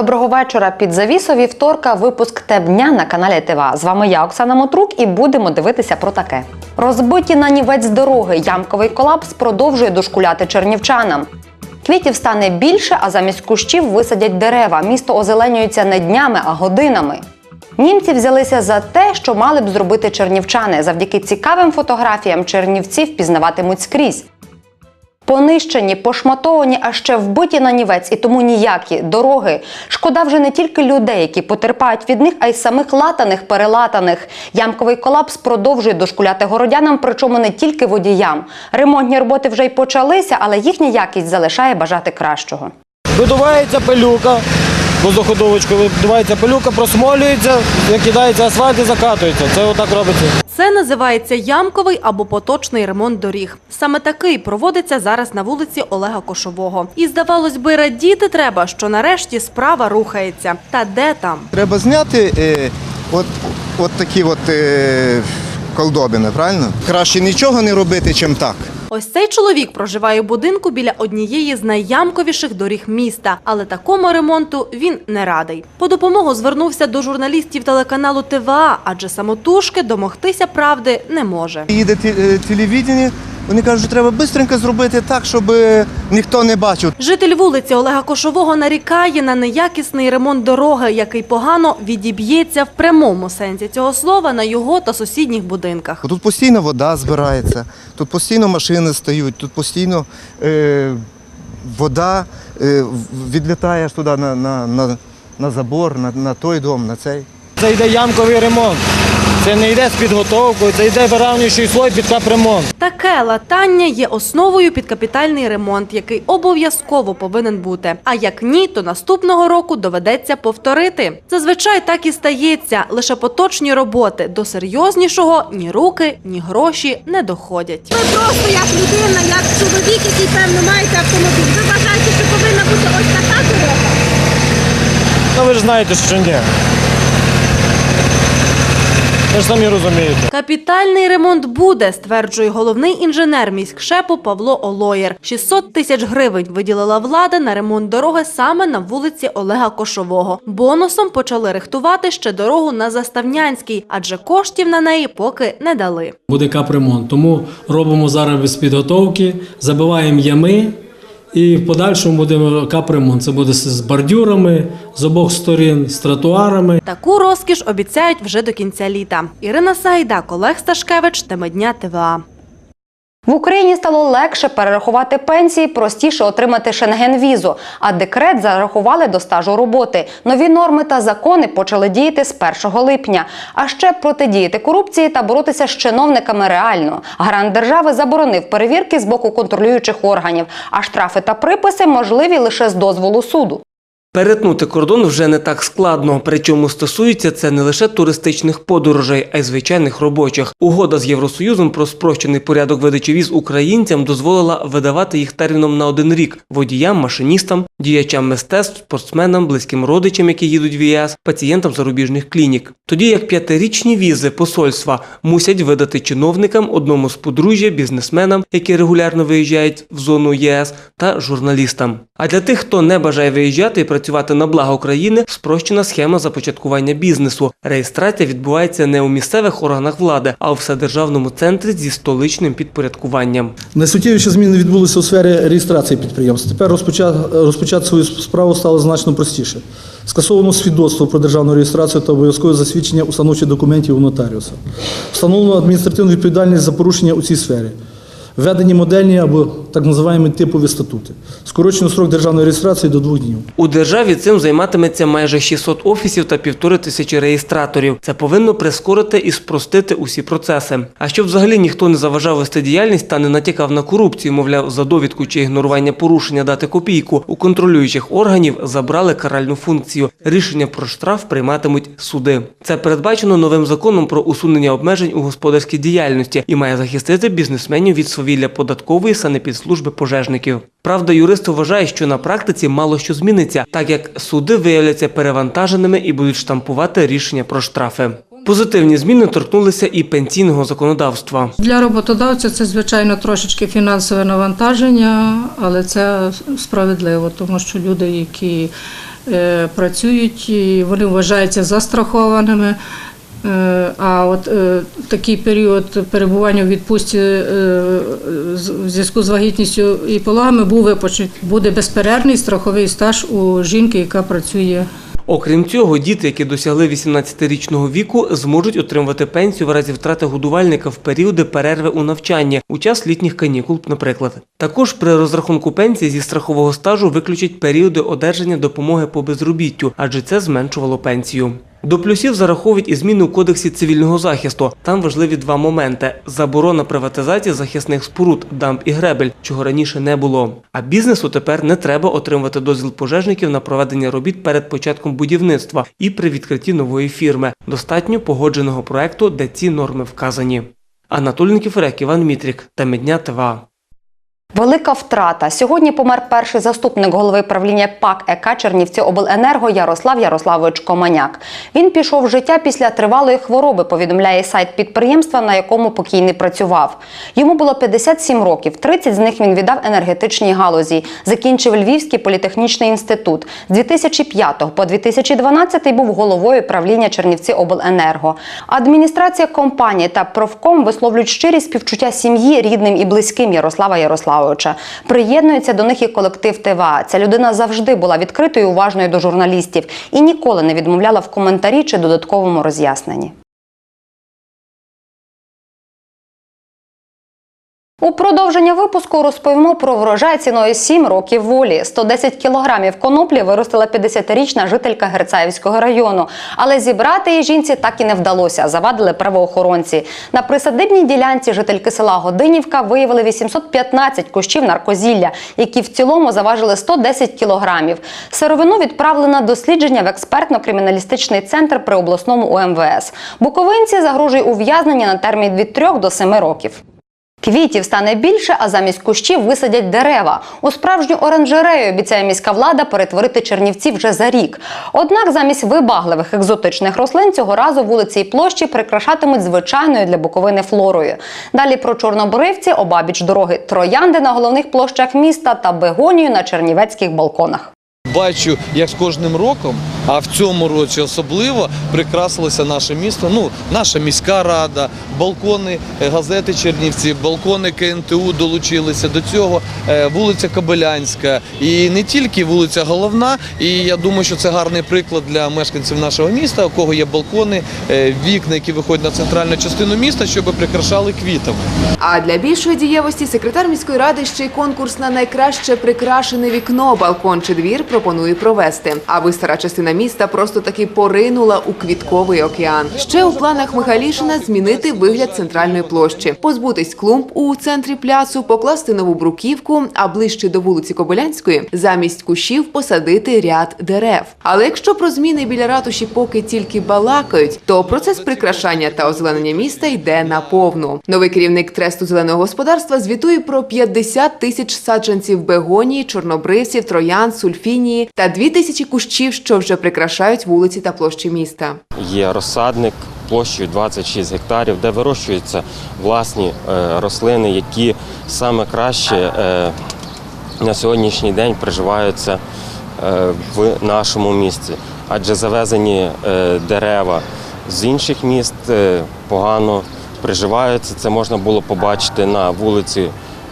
Доброго вечора. Під завісу вівторка. Випуск «Теп дня на каналі ТВА. З вами я, Оксана Мотрук, і будемо дивитися про таке. Розбиті на нівець дороги. Ямковий колапс продовжує дошкуляти чернівчанам. Квітів стане більше, а замість кущів висадять дерева. Місто озеленюється не днями, а годинами. Німці взялися за те, що мали б зробити чернівчани. Завдяки цікавим фотографіям чернівці впізнаватимуть скрізь. Понищені, пошматовані, а ще вбиті на нівець і тому ніякі дороги. Шкода вже не тільки людей, які потерпають від них, а й самих латаних, перелатаних. Ямковий колапс продовжує дошкуляти городянам, причому не тільки водіям. Ремонтні роботи вже й почалися, але їхня якість залишає бажати кращого. Видувається пилюка, воздуходовочку видувається пилюка, просмолюється, кидається асфальт і закатується. Це отак робиться. Це називається ямковий або поточний ремонт доріг. Саме такий проводиться зараз на вулиці Олега Кошового. І здавалось би, радіти треба, що нарешті справа рухається. Та де там? Треба зняти е, от, от такі от е, колдобини, правильно? Краще нічого не робити, чим так. Ось цей чоловік проживає у будинку біля однієї з найямковіших доріг міста, але такому ремонту він не радий. По допомогу звернувся до журналістів телеканалу ТВА, адже самотужки домогтися правди не може. Їде е, телевідення, вони кажуть, що треба швидко зробити так, щоб ніхто не бачив. Житель вулиці Олега Кошового нарікає на неякісний ремонт дороги, який погано відіб'ється в прямому сенсі цього слова на його та сусідніх будинках. Тут постійно вода збирається, тут постійно машини стають, тут постійно е, вода е, відлітає туди на, на, на, на забор, на, на той дом, на цей. Це йде ямковий ремонт. Це не йде з підготовкою, це йде виравнюючий слой під капремонт. Таке латання є основою під капітальний ремонт, який обов'язково повинен бути. А як ні, то наступного року доведеться повторити. Зазвичай так і стається. Лише поточні роботи до серйознішого ні руки, ні гроші не доходять. Ви просто як людина, як чоловік, який певно маєте автомобіль. Ви вважаєте, що повинна бути ось така дорога? Ну ви ж знаєте, що ні. Ви ж самі розумієте. Капітальний ремонт буде, стверджує головний інженер міськшепу Павло Олоєр. 600 тисяч гривень виділила влада на ремонт дороги саме на вулиці Олега Кошового. Бонусом почали рихтувати ще дорогу на Заставнянській, адже коштів на неї поки не дали. буде капремонт. Тому робимо зараз без підготовки, забиваємо ями і в подальшому буде капремонт. Це буде з бордюрами з обох сторін, з тротуарами. Таку розкіш обіцяють вже до кінця літа. Ірина Сайда, Олег Сташкевич, Темедня ТВА. В Україні стало легше перерахувати пенсії, простіше отримати шенген-візу, а декрет зарахували до стажу роботи. Нові норми та закони почали діяти з 1 липня. А ще протидіяти корупції та боротися з чиновниками реально. Гарант держави заборонив перевірки з боку контролюючих органів, а штрафи та приписи можливі лише з дозволу суду. Перетнути кордон вже не так складно, причому стосується це не лише туристичних подорожей, а й звичайних робочих. Угода з Євросоюзом про спрощений порядок видачі віз українцям дозволила видавати їх терміном на один рік водіям, машиністам, діячам мистецтв, спортсменам, близьким родичам, які їдуть в ЄС, пацієнтам зарубіжних клінік. Тоді як п'ятирічні візи посольства мусять видати чиновникам, одному з подружжя, бізнесменам, які регулярно виїжджають в зону ЄС, та журналістам. А для тих, хто не бажає виїжджати і працювати на благо країни, спрощена схема започаткування бізнесу. Реєстрація відбувається не у місцевих органах влади, а у вседержавному центрі зі столичним підпорядкуванням. Найсуттєвіші зміни відбулися у сфері реєстрації підприємств. Тепер розпочати, свою справу стало значно простіше. Скасовано свідоцтво про державну реєстрацію та обов'язкове засвідчення установчих документів у нотаріуса. Встановлено адміністративну відповідальність за порушення у цій сфері. Введені модельні або так називаємо типові статути. Скорочено срок державної реєстрації до двох днів. У державі цим займатиметься майже 600 офісів та півтори тисячі реєстраторів. Це повинно прискорити і спростити усі процеси. А щоб взагалі ніхто не заважав вести діяльність та не натякав на корупцію, мовляв, за довідку чи ігнорування порушення дати копійку, у контролюючих органів забрали каральну функцію. Рішення про штраф прийматимуть суди. Це передбачено новим законом про усунення обмежень у господарській діяльності і має захистити бізнесменів від свавілля податкової санепідслужби пожежників. Правда, юристи вважають, що на практиці мало що зміниться, так як суди виявляться перевантаженими і будуть штампувати рішення про штрафи. Позитивні зміни торкнулися і пенсійного законодавства. Для роботодавця це, звичайно, трошечки фінансове навантаження, але це справедливо, тому що люди, які е, працюють, вони вважаються застрахованими. Е, А от е, такий період перебування у відпустці е, в зв'язку з вагітністю і пологами був випочит. Буде безперервний страховий стаж у жінки, яка працює Окрім цього, діти, які досягли 18-річного віку, зможуть отримувати пенсію в разі втрати годувальника в періоди перерви у навчанні у час літніх канікул, наприклад. Також при розрахунку пенсії зі страхового стажу виключать періоди одержання допомоги по безробіттю, адже це зменшувало пенсію. До плюсів зараховують і зміни у кодексі цивільного захисту. Там важливі два моменти: заборона приватизації захисних споруд, дамб і гребель, чого раніше не було. А бізнесу тепер не треба отримувати дозвіл пожежників на проведення робіт перед початком будівництва і при відкритті нової фірми. Достатньо погодженого проекту, де ці норми вказані. Анатолій Никифорек, Іван Мітрік та Медня ТВА. Велика втрата. Сьогодні помер перший заступник голови правління ПАК ЕК Чернівці Обленерго Ярослав Ярославович Команяк. Він пішов з життя після тривалої хвороби, повідомляє сайт підприємства, на якому покійний працював. Йому було 57 років. 30 з них він віддав енергетичній галузі. Закінчив Львівський політехнічний інститут. З 2005 по 2012 був головою правління Чернівці Обленерго. Адміністрація компанії та профком висловлюють щирі співчуття сім'ї, рідним і близьким Ярослава Ярослава Ярославовича. Приєднується до них і колектив ТВА. Ця людина завжди була відкритою і уважною до журналістів і ніколи не відмовляла в коментарі чи додатковому роз'ясненні. У продовження випуску розповімо про врожай ціною 7 років волі. 110 кілограмів коноплі виростила 50-річна жителька Герцаївського району. Але зібрати її жінці так і не вдалося. Завадили правоохоронці. На присадибній ділянці жительки села Годинівка виявили 815 кущів наркозілля, які в цілому заважили 110 кілограмів. Сировину відправили на дослідження в експертно-криміналістичний центр при обласному УМВС. Буковинці загрожує ув'язнення на термін від 3 до 7 років. Квітів стане більше, а замість кущів висадять дерева. У справжню оранжерею обіцяє міська влада перетворити Чернівці вже за рік. Однак замість вибагливих екзотичних рослин цього разу вулиці і площі прикрашатимуть звичайною для Буковини флорою. Далі про чорнобривці, обабіч дороги троянди на головних площах міста та бегонію на чернівецьких балконах. Бачу, як з кожним роком, а в цьому році особливо прикрасилося наше місто. Ну, наша міська рада, балкони е, газети Чернівці, балкони КНТУ долучилися до цього. е, Вулиця Кобилянська і не тільки вулиця Головна. І я думаю, що це гарний приклад для мешканців нашого міста, у кого є балкони, е, вікна, які виходять на центральну частину міста, щоб прикрашали квітами. А для більшої дієвості секретар міської ради ще й конкурс на найкраще прикрашене вікно, балкон чи двір пропонує провести. Аби стара частина міста просто таки поринула у квітковий океан. Ще у планах Михайлішина змінити вигляд центральної площі, позбутись клумб у центрі пляцу, покласти нову бруківку, а ближче до вулиці Кобилянської замість кущів посадити ряд дерев. Але якщо про зміни біля ратуші поки тільки балакають, то процес прикрашання та озеленення міста йде на повну. Новий керівник тресту зеленого господарства звітує про 50 тисяч саджанців бегонії, чорнобривців, троян, сульфінії та 2 тисячі кущів, що вже прикрашають вулиці та площі міста. Є розсадник площею 26 гектарів, де вирощуються власні е, рослини, які саме краще е, на сьогоднішній день приживаються е, в нашому місті. Адже завезені дерева з інших міст погано приживаються. Це можна було побачити на вулиці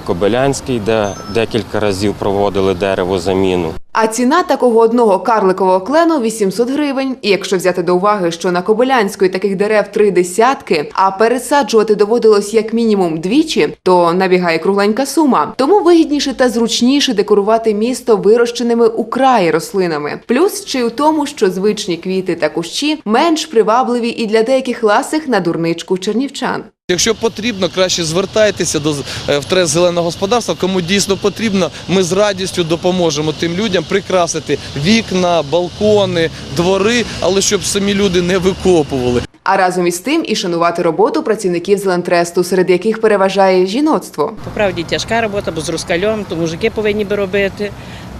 Кобилянській, де декілька разів проводили деревозаміну. А ціна такого одного карликового клену 800 гривень. І якщо взяти до уваги, що на Кобилянської таких дерев три десятки, а пересаджувати доводилось як мінімум двічі, то набігає кругленька сума. Тому вигідніше та зручніше декорувати місто вирощеними у краї рослинами. Плюс ще й у тому, що звичні квіти та кущі менш привабливі і для деяких ласих на дурничку чернівчан. Якщо потрібно, краще звертайтеся до е, в трест зеленого господарства. Кому дійсно потрібно, ми з радістю допоможемо тим людям прикрасити вікна, балкони, двори, але щоб самі люди не викопували. А разом із тим і шанувати роботу працівників зелентресту, серед яких переважає жіноцтво. По правді тяжка робота, бо з розкальом, то мужики повинні би робити.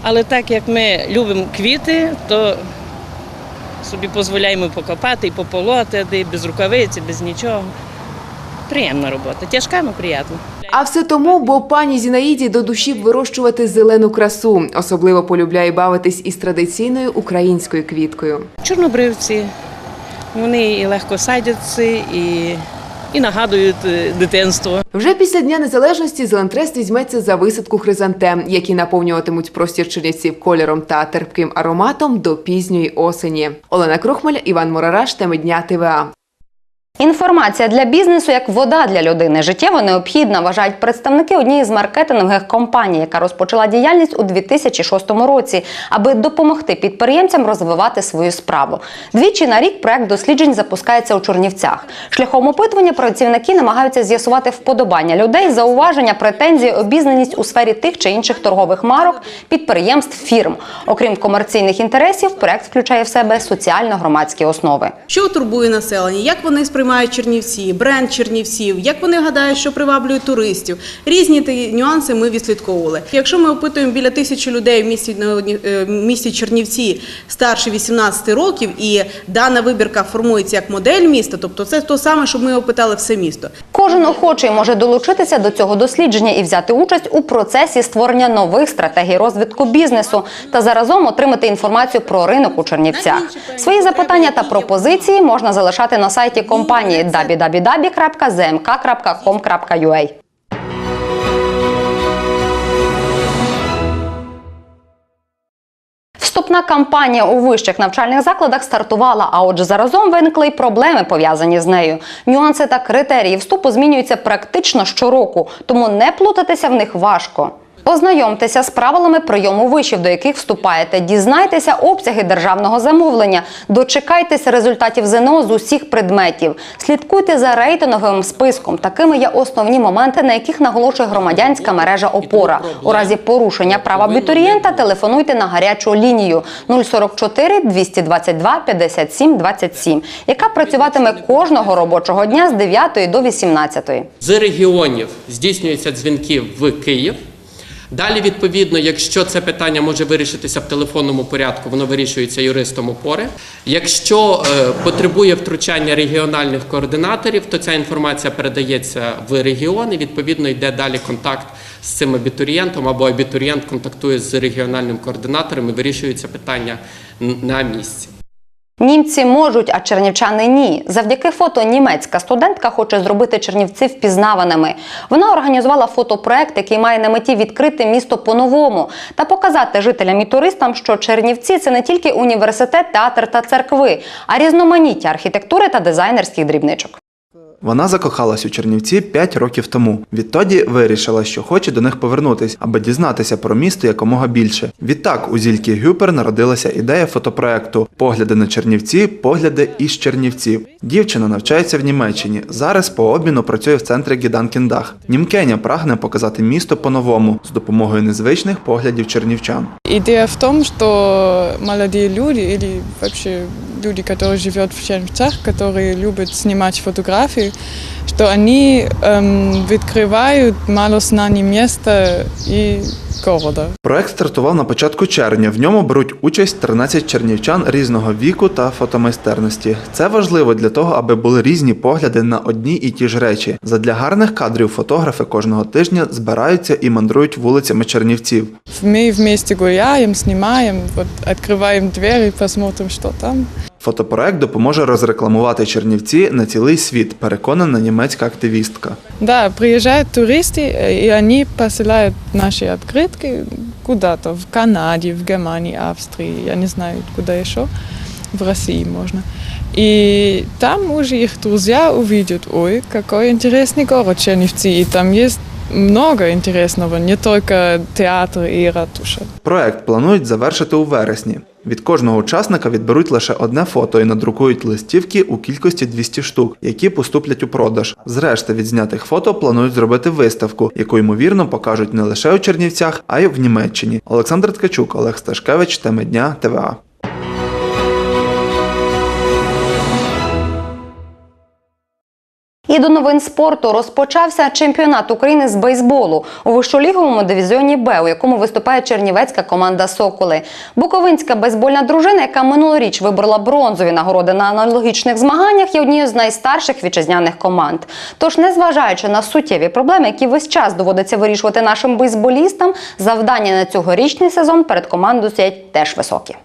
Але так як ми любимо квіти, то собі дозволяємо покопати і пополоти, де без рукавиці, без нічого. Приємна робота. Тяжка, але приємна. А все тому, бо пані Зінаїді до душі б вирощувати зелену красу. Особливо полюбляє бавитись із традиційною українською квіткою. Чорнобривці, вони і легко садяться, і, і нагадують е, дитинство. Вже після Дня Незалежності Зелентрест візьметься за висадку хризантем, які наповнюватимуть простір чернівців кольором та терпким ароматом до пізньої осені. Олена Крохмаль, Іван Морараш, теми дня ТВА. Інформація для бізнесу як вода для людини життєво необхідна, вважають представники однієї з маркетингових компаній, яка розпочала діяльність у 2006 році, аби допомогти підприємцям розвивати свою справу. Двічі на рік проект досліджень запускається у Чорнівцях. Шляхом опитування працівники намагаються з'ясувати вподобання людей, зауваження, претензії, обізнаність у сфері тих чи інших торгових марок, підприємств, фірм. Окрім комерційних інтересів, проект включає в себе соціально-громадські основи. Що турбує населення? Як вони сприймають Чернівці, бренд Чернівців, як вони гадають, що приваблює туристів? Різні ті нюанси ми відслідковували. Якщо ми опитуємо біля тисячі людей в місті е, місті Чернівці старше 18 років, і дана вибірка формується як модель міста, тобто це то саме, щоб ми опитали все місто. Кожен охочий може долучитися до цього дослідження і взяти участь у процесі створення нових стратегій розвитку бізнесу та заразом отримати інформацію про ринок у Чернівцях. Свої запитання та пропозиції можна залишати на сайті компанії www.zmk.com.ua. Вступна кампанія у вищих навчальних закладах стартувала, а отже, заразом виникли й проблеми пов'язані з нею. Нюанси та критерії вступу змінюються практично щороку, тому не плутатися в них важко. Ознайомтеся з правилами прийому вишів, до яких вступаєте. Дізнайтеся обсяги державного замовлення. Дочекайтеся результатів ЗНО з усіх предметів. Слідкуйте за рейтинговим списком. Такими є основні моменти, на яких наголошує громадянська мережа ОПОРА. У разі порушення прав абітурієнта телефонуйте на гарячу лінію 044 222 57 27, яка працюватиме кожного робочого дня з 9 до 18. З регіонів здійснюються дзвінки в Київ. Далі, відповідно, якщо це питання може вирішитися в телефонному порядку, воно вирішується юристом опори. Якщо е, потребує втручання регіональних координаторів, то ця інформація передається в регіон і відповідно йде далі контакт з цим абітурієнтом або абітурієнт контактує з регіональним координатором і вирішується питання на місці. Німці можуть, а чернівчани ні. Завдяки фото німецька студентка хоче зробити чернівці впізнаваними. Вона організувала фотопроект, який має на меті відкрити місто по-новому та показати жителям і туристам, що Чернівці це не тільки університет, театр та церкви, а різноманіття архітектури та дизайнерських дрібничок. Вона закохалась у Чернівці 5 років тому. Відтоді вирішила, що хоче до них повернутись, аби дізнатися про місто якомога більше. Відтак у Зільки Гюпер народилася ідея фотопроекту Погляди на Чернівці, погляди із Чернівців. Дівчина навчається в Німеччині. Зараз по обміну працює в центрі Гіданкіндах. Німкеня прагне показати місто по-новому з допомогою незвичних поглядів чернівчан. Идея в том, что молодые люди или вообще люди, которые живут в Черновцах, которые любят снимать что они эм, открывают мало знаний места и города. Проект стартував на початку червня. В ньому беруть участь 13 чернівчан різного віку та фотомайстерності. Це важливо для того, аби були різні погляди на одні і ті ж речі. Задля гарних кадрів фотографи кожного тижня збираються і мандрують вулицями Чернівців. Мы вместе гуляем, снимаем, вот открываем двери, посмотрим, что там. Фотопроект допоможе розрекламувати Чернівці на цілий світ, переконана німецька активістка. Да, приезжают туристы, э, и они посылают наши открытки куда-то, в Канаде, в Германии, Австрии, я не знаю, куда еще, в России можно. И там уже их друзья увидят, ой, какой интересный город Чернівцы, и там есть много интересного, не только театр и ратуша. Проект планують завершити у вересні. Від кожного учасника відберуть лише одне фото і надрукують листівки у кількості 200 штук, які поступлять у продаж. Зрешта від знятих фото планують зробити виставку, яку ймовірно покажуть не лише у Чернівцях, а й в Німеччині. Олександр Ткачук, Олег Сташкевич, теми дня ТВА. І до новин спорту розпочався чемпіонат України з бейсболу у вищоліговому дивізіоні Б, у якому виступає чернівецька команда Соколи. Буковинська бейсбольна дружина, яка минулоріч виборола бронзові нагороди на аналогічних змаганнях, є однією з найстарших вітчизняних команд. Тож, незважаючи на суттєві проблеми, які весь час доводиться вирішувати нашим бейсболістам, завдання на цьогорічний сезон перед командою стоять теж високі.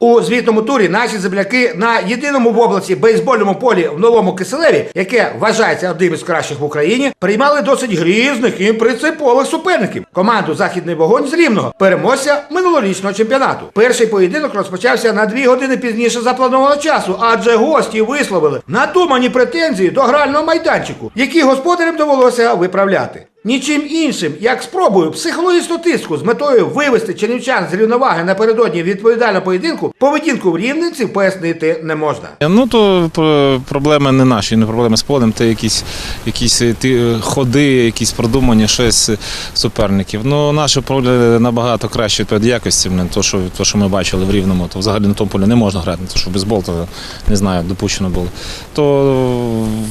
У звітному турі наші земляки на єдиному в області бейсбольному полі в новому Киселеві, яке вважається одним із кращих в Україні, приймали досить грізних і принципових суперників. Команду Західний вогонь з Рівного переможця минулорічного чемпіонату. Перший поєдинок розпочався на дві години пізніше запланованого часу, адже гості висловили надумані претензії до грального майданчику, які господарям довелося виправляти. Нічим іншим, як спробою психологічну тиску з метою вивести чернівчан з рівноваги напередодні відповідального поєдинку, поведінку в рівненців пояснити не можна. Ну то проблеми не наші, не проблеми з полем, це якісь, якісь е, ті, е, ходи, якісь продумані щось е, суперників. Ну, наше поле набагато краще від якості, то, що, то, що ми бачили в Рівному, то взагалі на тому полі не можна грати, то що бейсбол, то не знаю, допущено було. То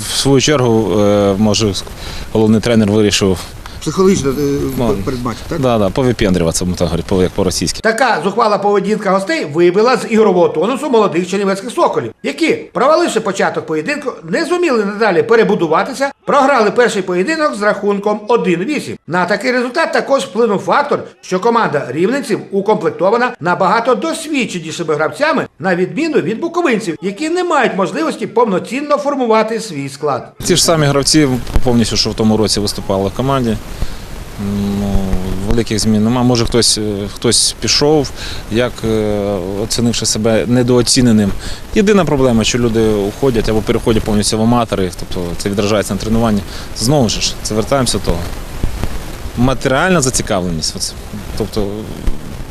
в свою чергу, е, може, головний тренер вирішив. Психологічно Ну, перед так? Да, да, повипендрюватися, так говорить, як по-російськи. Така зухвала поведінка гостей вибила з ігрового тонусу молодих чернівецьких соколів, які, проваливши початок поєдинку, не зуміли надалі перебудуватися, програли перший поєдинок з рахунком 1-8. На такий результат також вплинув фактор, що команда рівненців укомплектована набагато досвідченішими гравцями, на відміну від буковинців, які не мають можливості повноцінно формувати свій склад. Ті ж самі гравці повністю, що в тому році виступали в команді. Ну, великих змін нема. Може хтось, е, хтось пішов, як е, оцінивши себе недооціненим. Єдина проблема, що люди уходять або переходять повністю в аматори, тобто це відражається на тренуванні. Знову ж, це вертаємося до того. Матеріальна зацікавленість. Тобто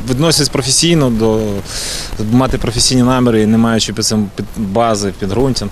відносяться професійно до мати професійні наміри, не маючи під цим під бази, підґрунтя.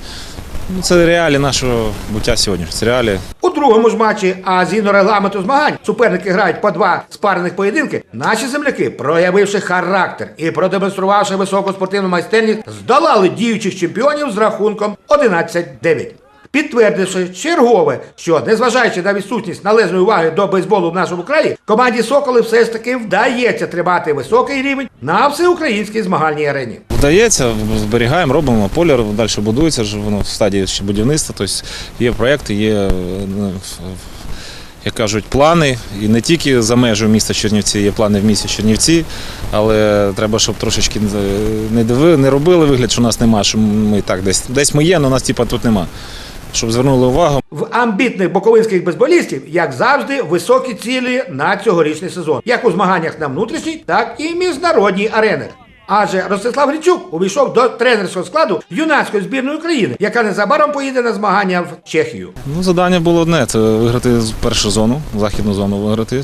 Ну, це реалі нашого буття сьогодні. Це реалі. У другому ж матчі, а згідно регламенту змагань, суперники грають по два спарених поєдинки. Наші земляки, проявивши характер і продемонструвавши високу спортивну майстерність, здолали діючих чемпіонів з рахунком 11-9. Підтвердивши чергове, що незважаючи на відсутність належної уваги до бейсболу в нашому краї, команді Соколи все ж таки вдається тримати високий рівень на всеукраїнській змагальній арені. Вдається, зберігаємо, робимо поле, далі будується, ж воно в стадії ще будівництва. Тобто є проєкти, є, е, як кажуть, плани. І не тільки за межою міста Чернівці, є плани в місті Чернівці, але треба, щоб трошечки не диви, не робили вигляд, що нас нема, що ми так десь десь ми є, але нас типа тут нема. Щоб звернули увагу. В амбітних боковинських бейсболістів, як завжди, високі цілі на цьогорічний сезон, як у змаганнях на внутрішній, так і міжнародній аренах. Адже Ростислав Грицюк увійшов до тренерського складу юнацької збірної України, яка незабаром поїде на змагання в Чехію. Ну, завдання було одне це виграти першу зону, західну зону виграти.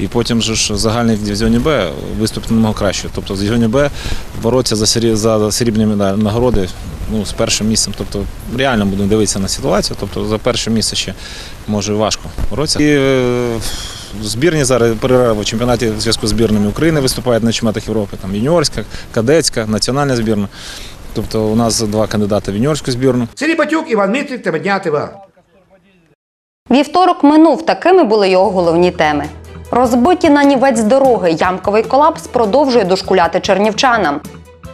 І потім же ж загальний в дивізіоні Б виступити намного краще. Тобто в дивізіоні Б срі- за срібні медалі- нагороди ну, з першим місцем. Тобто реально будемо дивитися на ситуацію. Тобто за перше місце ще може важко боротися. І е, збірні зараз перерва в чемпіонаті в зв'язку з збірними України виступають на чемпіонатах Європи. Там юніорська, кадетська, національна збірна. Тобто у нас два кандидати в юніорську збірну. Сергій Батюк, Іван Мітрик, Темедня ТВ. Вівторок минув, такими були його головні теми. Розбиті на нівець дороги, ямковий колапс продовжує дошкуляти чернівчанам.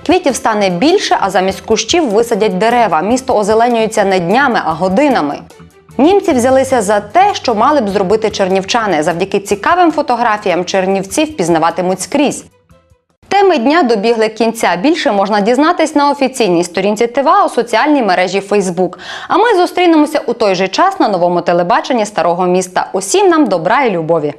Квітів стане більше, а замість кущів висадять дерева. Місто озеленюється не днями, а годинами. Німці взялися за те, що мали б зробити чернівчани. Завдяки цікавим фотографіям чернівці впізнаватимуть скрізь. Теми дня добігли кінця. Більше можна дізнатись на офіційній сторінці ТВА у соціальній мережі Фейсбук. А ми зустрінемося у той же час на новому телебаченні старого міста. Усім нам добра і любові.